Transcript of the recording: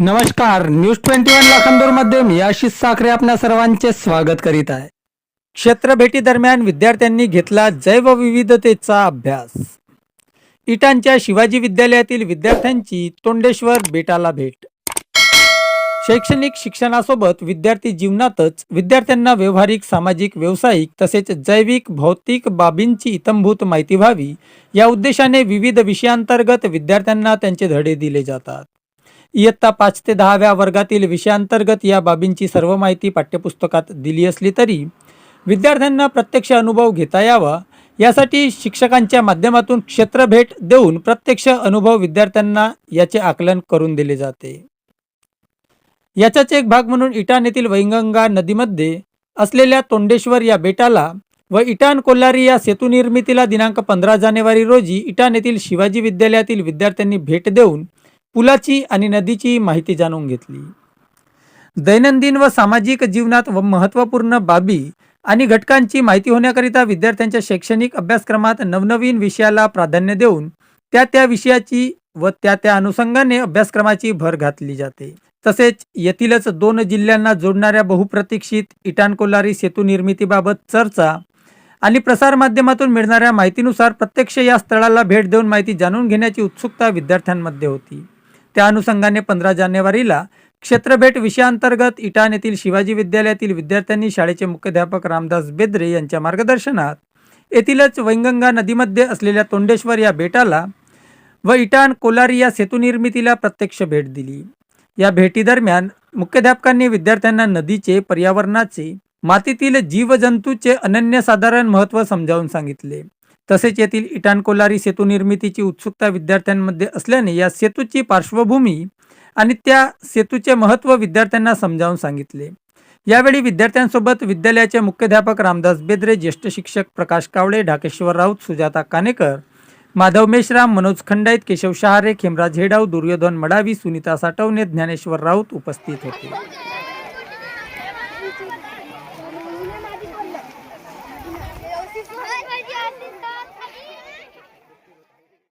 नमस्कार news twenty one लाखांदूरमध्ये मी आशिष साखरे आपल्या सर्वांचे स्वागत करीत आहे. क्षेत्र भेटी दरम्यान विद्यार्थ्यांनी घेतला जैवविविधतेचा अभ्यास. इटांच्या शिवाजी विद्यालयातील विद्यार्थ्यांची तोंडेश्वर बेटाला भेट. शैक्षणिक शिक्षणासोबत विद्यार्थी जीवनातच विद्यार्थ्यांना व्यावहारिक सामाजिक व्यावसायिक तसेच जैविक भौतिक बाबींची इतंभूत माहिती व्हावी या उद्देशाने विविध विषयांतर्गत विद्यार्थ्यांना त्यांचे धडे दिले जातात. इयत्ता पाच ते दहाव्या वर्गातील विषयांतर्गत या बाबींची सर्व माहिती पाठ्यपुस्तकात दिली असली तरी विद्यार्थ्यांना प्रत्यक्ष अनुभव घेता यावा. यासाठी शिक्षकांच्या माध्यमातून क्षेत्रभेट देऊन प्रत्यक्ष अनुभव विद्यार्थ्यांना याचे आकलन करून दिले जाते. याचाच एक भाग म्हणून इटान येथील वैंगंगा नदीमध्ये असलेल्या तोंडेश्वर या बेटाला व इटान कोल्हारी या सेतू निर्मितीला दिनांक पंधरा जानेवारी रोजी इटान येथील शिवाजी विद्यालयातील विद्यार्थ्यांनी भेट देऊन पुलाची आणि नदीची माहिती जाणून घेतली. दैनंदिन व सामाजिक जीवनात व महत्त्वपूर्ण बाबी आणि घटकांची माहिती होण्याकरिता विद्यार्थ्यांच्या शैक्षणिक अभ्यासक्रमात नवनवीन विषयाला प्राधान्य देऊन त्या त्या विषयाची व त्या त्या अनुषंगाने अभ्यासक्रमाची भर घातली जाते. तसेच येथीलच दोन जिल्ह्यांना जोडणाऱ्या बहुप्रतीक्षित इटान कोल्हारी सेतू निर्मितीबाबत चर्चा आणि प्रसारमाध्यमातून मिळणाऱ्या माहितीनुसार प्रत्यक्ष या स्थळाला भेट देऊन माहिती जाणून घेण्याची उत्सुकता विद्यार्थ्यांमध्ये होती. त्या अनुषंगाने पंधरा जानेवारीला क्षेत्रभेट विषयांतर्गत इटान येथील शिवाजी विद्यालयातील विद्यार्थ्यांनी शाळेचे मुख्याध्यापक रामदास बेद्रे यांच्या मार्गदर्शनात येथीलच वैंगंगा नदीमध्ये असलेल्या तोंडेश्वर या बेटाला व इटान कोलारी या सेतू निर्मितीला प्रत्यक्ष भेट दिली. या भेटीदरम्यान मुख्याध्यापकांनी विद्यार्थ्यांना नदीचे पर्यावरणाचे मातीतील जीवजंतूचे अनन्यसाधारण महत्त्व समजावून सांगितले. तसेच येथील इटानकोलारी सेतू निर्मितीची उत्सुकता विद्यार्थ्यांमध्ये असल्याने या सेतूची पार्श्वभूमी आणि त्या सेतूचे महत्त्व विद्यार्थ्यांना समजावून सांगितले. यावेळी विद्यार्थ्यांसोबत विद्यालयाचे मुख्याध्यापक रामदास बेद्रे ज्येष्ठ शिक्षक प्रकाश कावळे ढाकेश्वर राऊत सुजाता कानेकर माधव मेश्राम मनोज खंडाईत केशव शहारे खेमराज हेडाव दुर्योधन मडावी सुनीता साठवणे ज्ञानेश्वर राऊत उपस्थित होते.